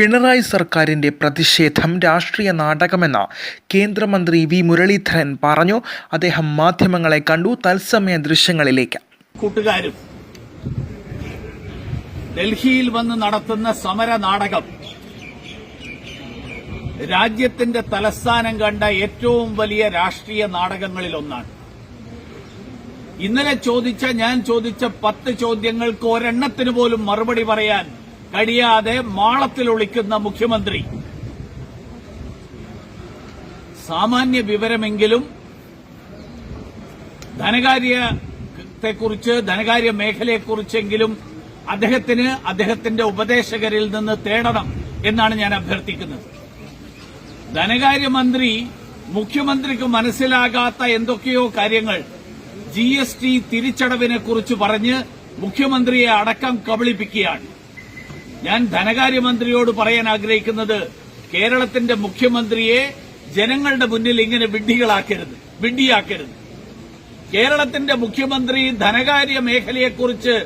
പിണറായി സർക്കാരിന്റെ പ്രതിഷേധം രാഷ്ട്രീയ നാടകമെന്ന് കേന്ദ്രമന്ത്രി വി മുരളീധരൻ പറഞ്ഞു. അദ്ദേഹം മാധ്യമങ്ങളെ കണ്ടു. തത്സമയ ദൃശ്യങ്ങളിലേക്ക്. കൂട്ടുകാരും ഡൽഹിയിൽ വന്ന് നടത്തുന്ന സമര നാടകം രാജ്യത്തിന്റെ തലസ്ഥാനം കണ്ട ഏറ്റവും വലിയ രാഷ്ട്രീയ നാടകങ്ങളിലൊന്നാണ് ഇന്നലെ ചോദിച്ച ഞാൻ ചോദിച്ച പത്ത് ചോദ്യങ്ങൾക്ക് ഒരെണ്ണത്തിന് പോലും മറുപടി പറയാൻ കഴിയാതെ മാളത്തിൽ ഒളിക്കുന്ന മുഖ്യമന്ത്രി. സാമാന്യ വിവരമെങ്കിലും ധനകാര്യത്തെക്കുറിച്ച് ധനകാര്യ മേഖലയെക്കുറിച്ചെങ്കിലും അദ്ദേഹത്തിന് അദ്ദേഹത്തിന്റെ ഉപദേശകരിൽ നിന്ന് തേടണം എന്നാണ് ഞാൻ അഭ്യർത്ഥിക്കുന്നത്. ധനകാര്യമന്ത്രി മുഖ്യമന്ത്രിക്ക് മനസ്സിലാകാത്ത എന്തൊക്കെയോ കാര്യങ്ങൾ ജി എസ് ടി തിരിച്ചടവിനെക്കുറിച്ച് പറഞ്ഞ് മുഖ്യമന്ത്രിയെ അടക്കം കബളിപ്പിക്കുകയാണ്. ഞാൻ ധനകാര്യമന്ത്രിയോട് പറയാൻ ആഗ്രഹിക്കുന്നത് കേരളത്തിന്റെ മുഖ്യമന്ത്രിയെ ജനങ്ങളുടെ മുന്നിൽ ഇങ്ങനെ വിഡ്ഢികളാക്കരുത് വിഡ്ഢിയാക്കരുത്. കേരളത്തിന്റെ മുഖ്യമന്ത്രി ധനകാര്യ മേഖലയെക്കുറിച്ച്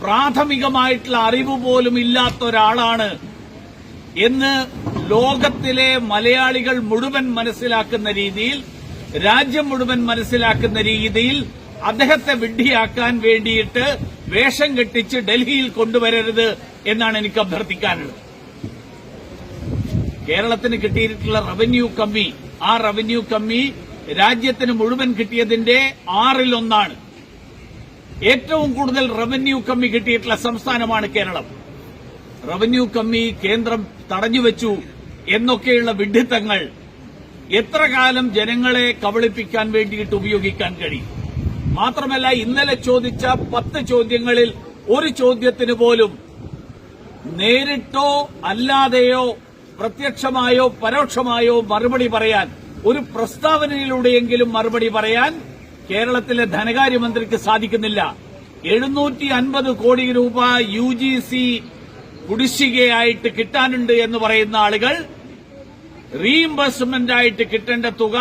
പ്രാഥമികമായിട്ടുള്ള അറിവ് പോലും ഇല്ലാത്ത ഒരാളാണ് എന്ന് ലോകത്തിലെ മലയാളികൾ മുഴുവൻ മനസ്സിലാക്കുന്ന രീതിയിൽ രാജ്യം മുഴുവൻ മനസ്സിലാക്കുന്ന രീതിയിൽ അദ്ദേഹത്തെ വിഡ്ഢിയാക്കാൻ വേണ്ടിയിട്ട് വേഷം കെട്ടിച്ച് ഡൽഹിയിൽ കൊണ്ടുവരരുത് എന്നാണ് എനിക്ക് അഭ്യർത്ഥിക്കാനുള്ളത്. കേരളത്തിന് കിട്ടിയിട്ടുള്ള റവന്യൂ കമ്മി ആ റവന്യൂ കമ്മി രാജ്യത്തിന് മുഴുവൻ കിട്ടിയതിന്റെ ആറിലൊന്നാണ്. ഏറ്റവും കൂടുതൽ റവന്യൂ കമ്മി കിട്ടിയിട്ടുള്ള സംസ്ഥാനമാണ് കേരളം. റവന്യൂ കമ്മി കേന്ദ്രം തടഞ്ഞുവെച്ചു എന്നൊക്കെയുള്ള വിഡിത്തങ്ങൾ എത്ര കാലം ജനങ്ങളെ കബളിപ്പിക്കാൻ വേണ്ടിയിട്ട് ഉപയോഗിക്കാൻ കഴിയും? മാത്രമല്ല ഇന്നലെ ചോദിച്ച പത്ത് ചോദ്യങ്ങളിൽ ഒരു ചോദ്യത്തിന് പോലും നേരിട്ടോ അല്ലാതെയോ പ്രത്യക്ഷമായോ പരോക്ഷമായോ മറുപടി പറയാൻ ഒരു പ്രസ്താവനയിലൂടെയെങ്കിലും മറുപടി പറയാൻ കേരളത്തിലെ ധനകാര്യമന്ത്രിക്ക് സാധിക്കുന്നില്ല. എഴുന്നൂറ്റി അൻപത് കോടി രൂപ യു ജി സി കുടിശ്ശികയായിട്ട് കിട്ടാനുണ്ട് എന്ന് പറയുന്ന ആളുകൾ റീഇംബേഴ്സ്മെന്റ് ആയിട്ട് കിട്ടേണ്ട തുക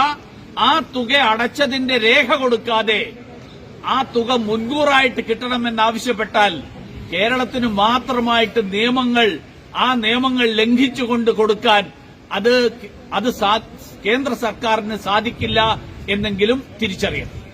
ആ തുക അടച്ചതിന്റെ രേഖ കൊടുക്കാതെ ആ തുക മുൻകൂറായിട്ട് കിട്ടണമെന്നാവശ്യപ്പെട്ടാൽ കേരളത്തിന് മാത്രമായിട്ട് നിയമങ്ങൾ ആ നിയമങ്ങൾ ലംഘിച്ചുകൊണ്ട് കൊടുക്കാൻ അത് അത് കേന്ദ്ര സർക്കാരിന് സാധിക്കില്ല എന്നെങ്കിലും തിരിച്ചറിയണം.